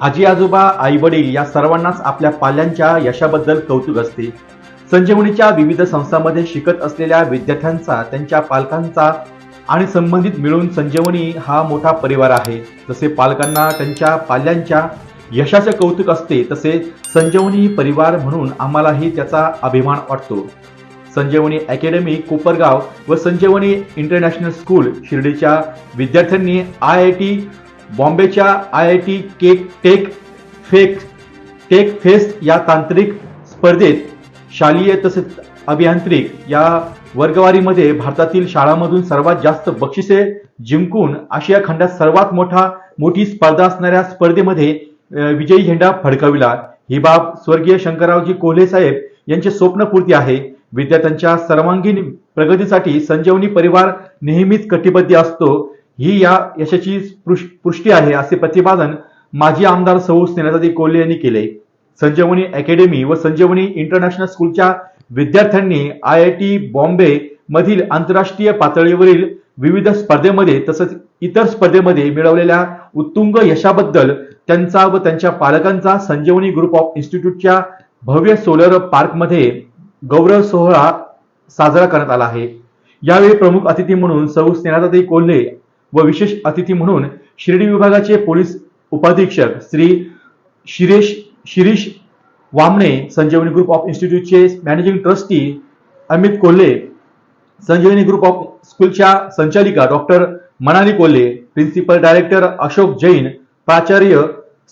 आजी आजोबा आई वडील या सर्वांनाच आपल्या पाल्यांच्या यशाबद्दल कौतुक असते. संजीवनीच्या विविध संस्थांमध्ये शिकत असलेल्या विद्यार्थ्यांचा त्यांच्या पालकांचा आणि संबंधित मिळून संजीवनी हा मोठा परिवार आहे. जसे पालकांना त्यांच्या पाल्यांच्या यशाचे कौतुक असते तसे संजीवनी परिवार म्हणून आम्हालाही त्याचा अभिमान वाटतो. संजीवनी अकॅडमी कोपरगाव व संजीवनी इंटरनॅशनल स्कूल शिर्डीच्या विद्यार्थ्यांनी I I T बॉम्बेच्या I I T cake tech fake tech fest या तांत्रिक स्पर्धेत शालेय तसेच अभियांत्रिक या वर्गवारीमध्ये भारतातील शाळांमधून सर्वात जास्त बक्षिसे जिंकून आशिया खंडात सर्वात मोठा मोठी स्पर्धा असणाऱ्या स्पर्धेमध्ये विजयी झेंडा फडकविला. ही बाब स्वर्गीय शंकररावजी कोल्हे साहेब यांचे स्वप्नपूर्ती आहे. विद्यार्थ्यांच्या सर्वांगीण प्रगतीसाठी संजीवनी परिवार नेहमीच कटिबद्ध असतो. ही या यशाची पुष्टी आहे असे प्रतिपादन माजी आमदार सौ स्नेहदादी कोल्हे यांनी केले. संजीवनी अकॅडमी व संजीवनी इंटरनॅशनल स्कूलच्या विद्यार्थ्यांनी आय आय टी बॉम्बे मधील आंतरराष्ट्रीय पातळीवरील विविध स्पर्धेमध्ये तसंच इतर स्पर्धेमध्ये मिळवलेल्या उत्तुंग यशाबद्दल त्यांचा व त्यांच्या पालकांचा संजीवनी ग्रुप ऑफ इन्स्टिट्यूटच्या भव्य सोलर पार्कमध्ये गौरव सोहळा साजरा करण्यात आला आहे. यावेळी प्रमुख अतिथी म्हणून सौ स्नेहाताई कोल्हे व विशेष अतिथी म्हणून शिर्डी विभागाचे पोलीस उपाधीक्षक Shri Shiresh Shirish वामणे Sanjivani group of इन्स्टिट्यूटचे managing trustee Amit Kolhe Sanjivani group of स्कूलच्या संचालिका doctor Manali Kolhe principal director Ashok Jain प्राचार्य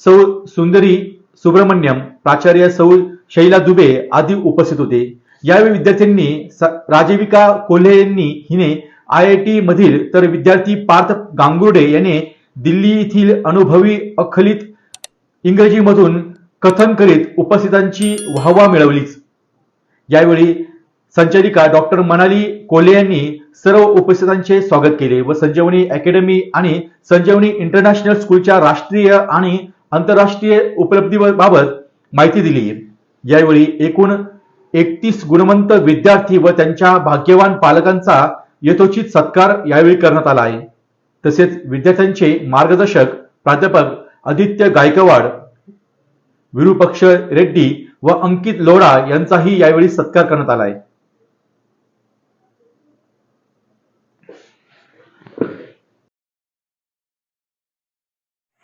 सौ सुंदरी सुब्रमण्यम प्राचार्य सौ शैला दुबे आदी उपस्थित होते. यावेळी विद्यार्थ्यांनी राजीविका राजविका कोल्हे यांनी हिने आय आय टी मधील तर विद्यार्थी पार्थ गांगुर्डे याने दिल्ली येथील अनुभवी अखलित इंग्रजीमधून कथन करीत उपस्थितांची वाहवा मिळवलीच. यावेळी संचालिका डॉक्टर मनाली कोल्हे यांनी सर्व उपस्थितांचे स्वागत केले व संजीवनी अकॅडमी आणि संजीवनी इंटरनॅशनल स्कूलच्या राष्ट्रीय आणि आंतरराष्ट्रीय उपलब्धीबाबत माहिती दिली. यावेळी एकूण एकतीस गुणवंत विद्यार्थी व त्यांच्या भाग्यवान पालकांचा यथोचित सत्कार यावेळी करण्यात आला आहे. तसेच विद्यार्थ्यांचे मार्गदर्शक प्राध्यापक आदित्य गायकवाड विरुपक्ष रेड्डी व अंकित लोढा यांचाही यावेळी सत्कार करण्यात आला आहे.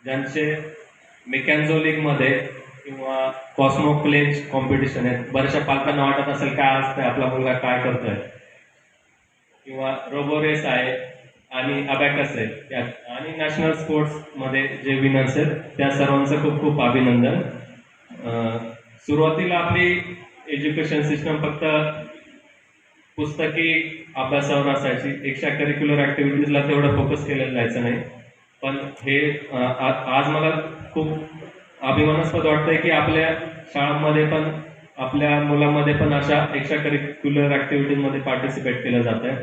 ज्यांचे मेकॅन्झो लीगमध्ये किंवा कॉस्मोप्लेज कॉम्पिटिशन आहेत. बऱ्याचशा पालकांना वाटत असेल काय असतंय? आपला मुलगा काय करतोय? किंवा रोबो रेस आहे आणि अबॅकस आहे. त्यात आणि नॅशनल स्पोर्ट्समध्ये जे विनर्स आहेत त्या सर्वांचं खूप खूप अभिनंदन. सुरुवातीला आपली एज्युकेशन सिस्टम फक्त पुस्तकी अभ्यासावर असायची. एक्स्ट्रा करिक्युलर ॲक्टिव्हिटीजला तेवढं फोकस केलं जायचं नाही. पण हे आज मला खूप अभिमानास्पद वाटतंय की आपल्या शाळांमध्ये पण आपल्या मुलांमध्ये पण अशा एक्स्ट्रा करिक्युलर ॲक्टिव्हिटीजमध्ये पार्टिसिपेट केलं जात आहे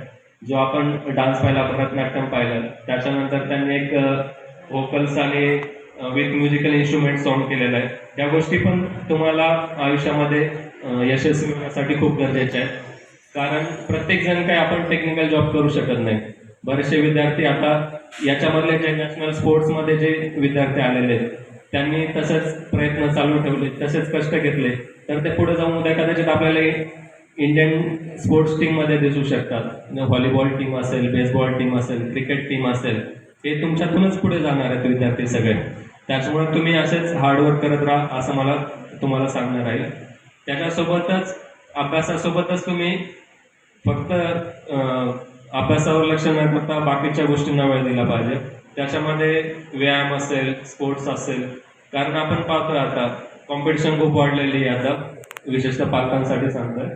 जो आपण डान्स पाहिला भरतनाट्यम पाहिलं त्याच्यानंतर त्यांनी एक व्होकल्स आणि विथ म्युझिकल इन्स्ट्रुमेंट सॉन्ग केलेलं आहे. या गोष्टी पण तुम्हाला आयुष्यामध्ये यशस्वी होण्यासाठी खूप गरजेच्या आहेत. कारण प्रत्येक जण आपण टेक्निकल जॉब करू शकत नाही. बरेचसे विद्यार्थी आता याच्यामधले जे नॅशनल स्पोर्ट्समध्ये जे विद्यार्थी आलेले आहेत त्यांनी तसेच प्रयत्न चालू ठेवले तसेच कष्ट घेतले तर ते पुढे जाऊन उद्या कदाचित आपल्याला इंडियन स्पोर्ट्स टीममध्ये दिसू शकतात. व्हॉलीबॉल टीम असेल बेसबॉल टीम असेल क्रिकेट टीम असेल हे तुमच्यातूनच पुढे जाणार आहेत विद्यार्थी सगळे. त्याच्यामुळे तुम्ही असेच हार्डवर्क करत राहा असं मला तुम्हाला सांगणार आहे. त्याच्यासोबतच अभ्यासासोबतच तुम्ही फक्त अभ्यासावर लक्ष न करता बाकीच्या गोष्टींना वेळ दिला पाहिजे. त्याच्यामध्ये व्यायाम असेल स्पोर्ट्स असेल कारण आपण पाहतोय आता कॉम्पिटिशन खूप वाढलेली आहे आता. विशेषतः पालकांसाठी सांगतोय.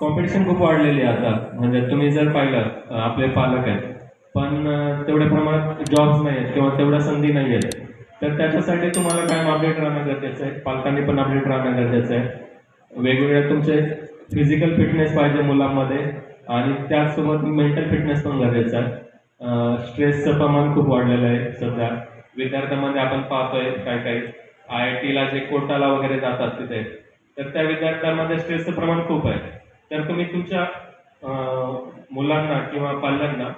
कॉम्पिटिशन खूप वाढलेली आहे आता. म्हणजे तुम्ही जर पाहिलं आपले पालक आहेत पण तेवढ्या प्रमाणात जॉब्स नाही आहेत किंवा तेवढ्या संधी नाही आहेत तर त्याच्यासाठी तुम्हाला कायम अपडेट राहणं गरजेचं आहे. पालकांनी पण अपडेट राहणं गरजेचं आहे. वेगवेगळ्या तुमचे फिजिकल फिटनेस पाहिजे मुलांमध्ये. आणि त्याचसोबत मेंटल फिटनेस पण गरजेचा आहे. स्ट्रेसचं प्रमाण खूप वाढलेलं आहे सध्या. विद्यार्थ्यांमध्ये आपण पाहतोय काय काही. आय आय टीला जे कोर्टाला वगैरे जातात तिथे तर त्या विद्यार्थ्यांमध्ये स्ट्रेसचं प्रमाण खूप आहे. तर तुम्ही तुमच्या मुलांना किंवा पाल्यांना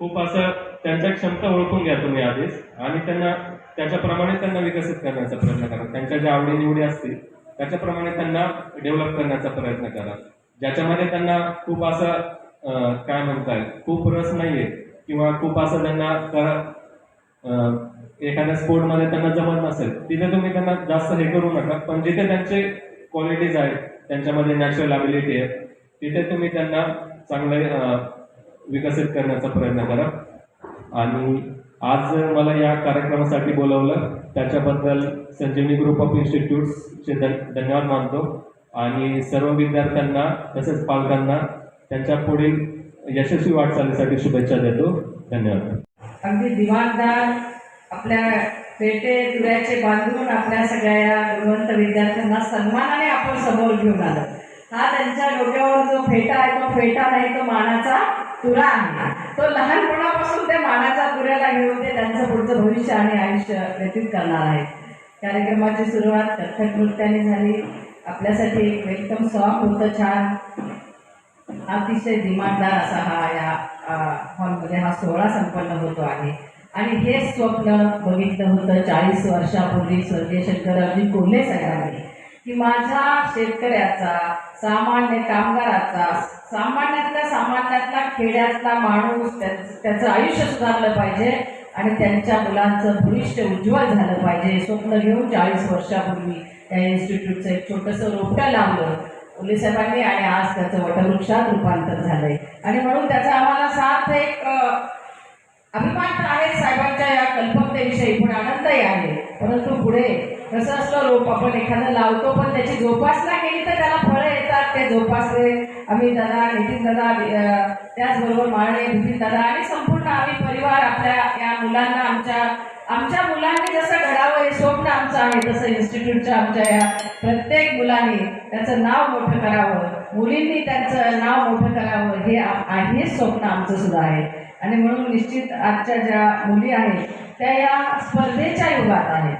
खूप असं त्यांच्या क्षमता ओळखून घ्या तुम्ही आधीच आणि त्यांना त्याच्याप्रमाणे त्यांना विकसित करण्याचा प्रयत्न करा. त्यांच्या ज्या आवडीनिवडी असतील त्याच्याप्रमाणे त्यांना डेव्हलप करण्याचा प्रयत्न करा. ज्याच्यामध्ये त्यांना खूप असं काय म्हणताय खूप रस नाहीये किंवा खूप असं त्यांना एखाद्या स्पोर्टमध्ये त्यांना जमत नसेल तिथे तुम्ही त्यांना जास्त हे करू नका. पण जिथे त्यांचे क्वालिटीज आहेत त्यांच्यामध्ये नॅचरल अबिलिटी आहे तिथे तुम्ही त्यांना चांगले विकसित करण्याचा प्रयत्न करा. आणि आज मला या कार्यक्रमासाठी बोलवलं त्याच्याबद्दल संजीवनी ग्रुप ऑफ इन्स्टिट्यूट्सचे चे धन्यवाद मानतो. आणि सर्व विद्यार्थ्यांना तसेच पालकांना त्यांच्या पुढील यशस्वी वाटचालीसाठी शुभेच्छा देतो. धन्यवाद. अगदी दिवाणदार आपल्या पेटे तुऱ्याचे बांधून आपल्या सगळ्या गुणवंत विद्यार्थ्यांना सन्मानाने आपण समोर घेऊन आलो. हा त्यांच्या डोक्यावर जो फेटा आहे तो फेटा नाही तो मानाचा तुरा आहे. तो लहानपणापासून त्या मानाचा तुऱ्याला घेऊन ते त्यांचं पुढचं भविष्य आणि आयुष्य व्यतीत करणार आहेत. कार्यक्रमाची सुरुवात कथक नृत्याने झाली. आपल्यासाठी एक वेलकम सॉन्ग होतं छान. अतिशय दिमागदार असा हा या हॉलमध्ये हा सोहळा संपन्न होतो आहे. आणि हे स्वप्न बघितलं होतं चाळीस वर्षापूर्वी स्वर्गीय शंकररावजी कोल्हे साहेबांनी की माझ्या शेतकऱ्याचा सामान्य कामगाराचा सामान्यातल्या सामान्यातला खेड्यातला माणूस त्याचं आयुष्य सुधारलं पाहिजे. आणि त्यांच्या मुलांचं भविष्य उज्ज्वल झालं पाहिजे. स्वप्न घेऊन चाळीस वर्षापूर्वी त्या इन्स्टिट्यूटचं एक छोटंसं रोपटं लावलं. पोलिसांनी आणि आज त्याचं वटवृक्षात रूपांतर झालंय. आणि म्हणून त्याचा आम्हाला साथ एक अभिमान तर आहे साहेबांच्या या कल्पकतेविषयी. पण आनंदही आहे. परंतु पुढे कसं असतं रोप आपण एखादं लावतो पण त्याची जोपासना केली तर त्याला फळं येतात. ते जोपासले आम्ही दादा नितीन दादा त्याचबरोबर माळणे नितीन दादा आणि संपूर्ण आम्ही आमच्या मुलांनी जसं घडावं हे स्वप्न आमचं आहे तसं इन्स्टिट्यूटच्या आमच्या या प्रत्येक मुलांनी त्याचं नाव मोठं करावं. मुलींनी त्यांचं नाव मोठं करावं हे आ- हेच स्वप्न आमचं सुद्धा आहे. आणि म्हणून निश्चित आजच्या ज्या मुली आहेत त्या या स्पर्धेच्या युगात आहेत.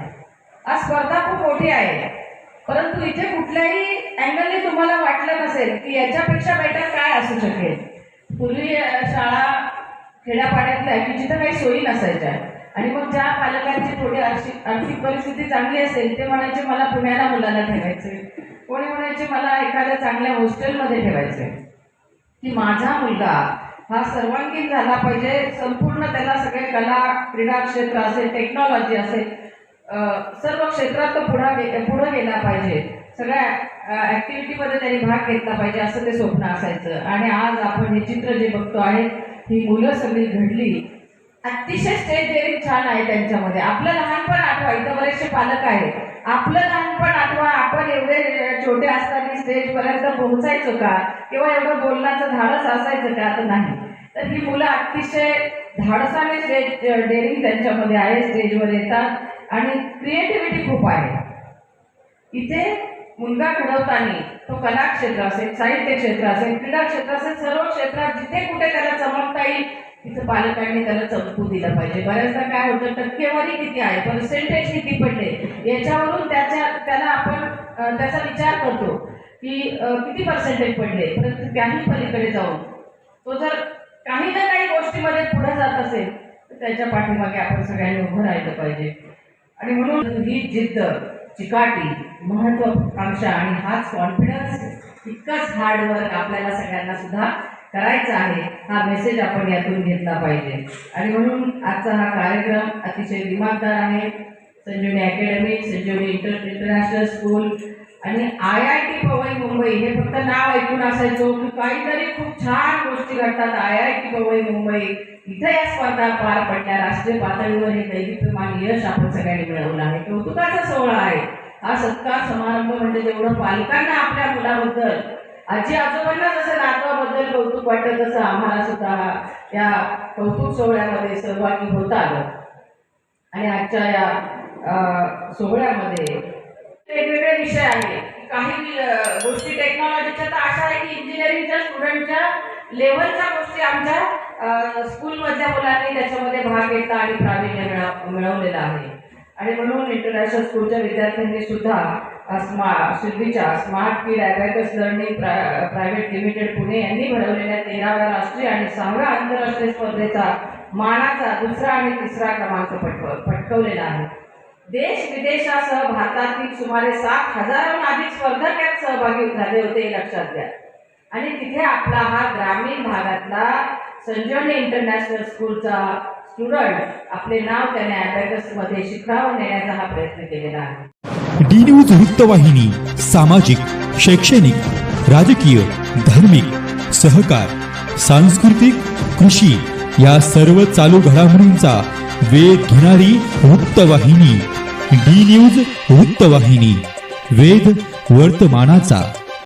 आज स्पर्धा खूप मोठी आहे. परंतु इथे कुठल्याही अँगलने तुम्हाला वाटलं नसेल की याच्यापेक्षा बेटर काय असू शकेल. पूर्वी शाळा खेड्यापाड्यातल्या की जिथं काही सोयी नसायच्या. आणि मग ज्या पालकांची थोडी आर्थिक आर्थिक परिस्थिती चांगली असेल ते म्हणायचे मला पुण्याला मुलाला ठेवायचे कोणी म्हणायचे मला एखाद्या चांगल्या हॉस्टेलमध्ये ठेवायचे की माझा मुलगा हा सर्वांगीण झाला पाहिजे संपूर्ण त्याला सगळे कला क्रीडा क्षेत्र असेल टेक्नॉलॉजी असेल सर्व क्षेत्रात तो पुढा गे पुढं गेला पाहिजे. सगळ्या ॲक्टिव्हिटीमध्ये त्यांनी भाग घेतला पाहिजे असं ते स्वप्न असायचं. आणि आज आपण हे चित्र जे बघतो आहे ही मुलं सगळी घडली अतिशय स्टेज डेअरिंग छान आहे त्यांच्यामध्ये. आपलं लहानपण आठवा. इथं बरेचसे पालक आहेत. आपलं लहानपण आठवा. आपण एवढे छोटे असताना स्टेजपर्यंत पोहोचायचो का? किंवा एवढं बोलण्याचं धाडस असायचं का? तर नाही. तर ही मुलं अतिशय धाडसाने स्टेज डेअरिंग त्यांच्यामध्ये आहे. स्टेजवर येतात. आणि क्रिएटिव्हिटी खूप आहे. इथे मुलगा घडवताना तो कला क्षेत्र असेल साहित्य क्षेत्र असेल क्रीडा क्षेत्र असेल सर्व क्षेत्रात जिथे कुठे त्याला चमकता येईल तिथं पालकांनी त्याला चमकू दिलं पाहिजे. बऱ्याचदा काय होतं टक्केवारी किती आहे पर्सेंटेज किती पडले याच्यावरून त्याच्या त्याला आपण त्याचा विचार करतो की किती पर्सेंटेज पडले परंतु त्याही पलीकडे जाऊन तो जर काही ना काही गोष्टीमध्ये पुढे जात असेल तर त्याच्या पाठीमागे आपण सगळ्यांनी उभं राहिलं पाहिजे. आणि म्हणून ही जिद्द चिकाटी महत्वाकांक्षा आणि हाच कॉन्फिडन्स इतकंच हार्डवर्क आपल्याला सगळ्यांना सुद्धा करायचा आहे हा मेसेज आपण यातून घेतला पाहिजे. आणि म्हणून आजचा हा कार्यक्रम अतिशय दिमागदार आहे. Sanjivani academy Sanjivani inter international school आणि I I T Powai Mumbai हे फक्त नाव ऐकून असायचो की काहीतरी खूप छान गोष्टी घडतात. I I T Powai Mumbai इथं या स्पर्धा पार पडल्या. राष्ट्रीय पातळीवर हे दैदिप्यमान यश आपण सगळ्यांनी मिळवलं आहे. कौतुकाचा सोहळा आहे. हा सत्कार समारंभ म्हणजे जेवढं पालकांना आपल्या मुलाबद्दल आजी आजोबांना जसं नातवाबद्दल कौतुक वाटतं तसं आम्हाला सुद्धा या कौतुक सोहळ्यामध्ये सहभागी होता आलं. आणि आजच्या या सोहळ्यामध्ये वेगवेगळे विषय आहे काही गोष्टी टेक्नॉलॉजीच्या तर अशा आहे की इंजिनिअरिंगच्या स्टुडंटच्या लेवलच्या गोष्टी आमच्या स्कूलमधल्या मुलांनी त्याच्यामध्ये भाग घेतला आणि प्रावीण्य मिळवलेला आहे. आणि म्हणून इंटरनॅशनल स्कूलच्या विद्यार्थ्यांनी सुद्धा स्मा शिर्डीच्या स्मार्ट की डायबॅटस लर्निंग प्रा प्रायव्हेट लिमिटेड पुणे यांनी भरवलेल्या तेराव्या राष्ट्रीय आणि सहाव्या आंतरराष्ट्रीय स्पर्धेचा मानाचा दुसरा आणि तिसरा क्रमांक पटक पटकवलेला आहे. देश विदेशासह भारतातील सुमारे सात हजाराहून अधिक स्पर्धक यात सहभागी झाले होते हे लक्षात घ्या. आणि तिथे आपला हा ग्रामीण भागातला संजीवनी इंटरनॅशनल स्कूलचा स्टुडंट आपले नाव त्याने ॲबॅकसमध्ये शिखरावर नेण्याचा हा प्रयत्न केलेला आहे. डी न्यूज वृत्तवाहिनी सामाजिक शैक्षणिक राजकीय धार्मिक सहकार सांस्कृतिक कृषी या सर्व चालू घडामोडींचा वेध घेणारी वृत्तवाहिनी डी न्यूज वृत्तवाहिनी वेध वर्तमानाचा.